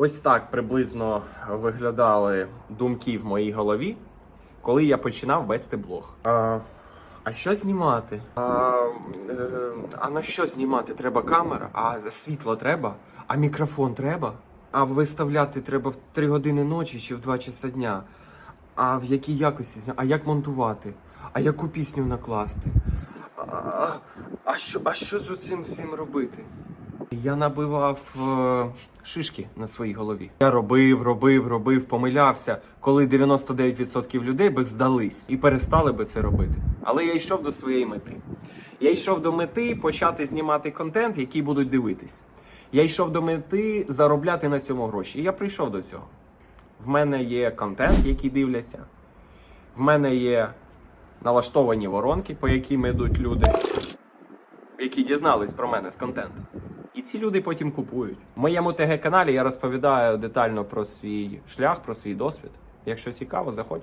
Ось так приблизно виглядали думки в моїй голові, коли я починав вести блог. А, а що знімати? А, е, а на що знімати? Треба камера, а світло треба, а мікрофон треба. А виставляти треба в 3 години ночі чи в 2 часа дня. А в якій якості А як монтувати? А яку пісню накласти? А, а, що, а що з цим всім робити? Я набивав е, шишки на своїй голові. Я робив, робив, робив, помилявся, коли 99% людей би здались і перестали би це робити. Але я йшов до своєї мети. Я йшов до мети почати знімати контент, який будуть дивитись. Я йшов до мети заробляти на цьому гроші. І я прийшов до цього. В мене є контент, який дивляться. В мене є налаштовані воронки, по яким йдуть люди, які дізнались про мене з контенту. І ці люди потім купують. В моєму ТГ-каналі я розповідаю детально про свій шлях, про свій досвід. Якщо цікаво, заходь.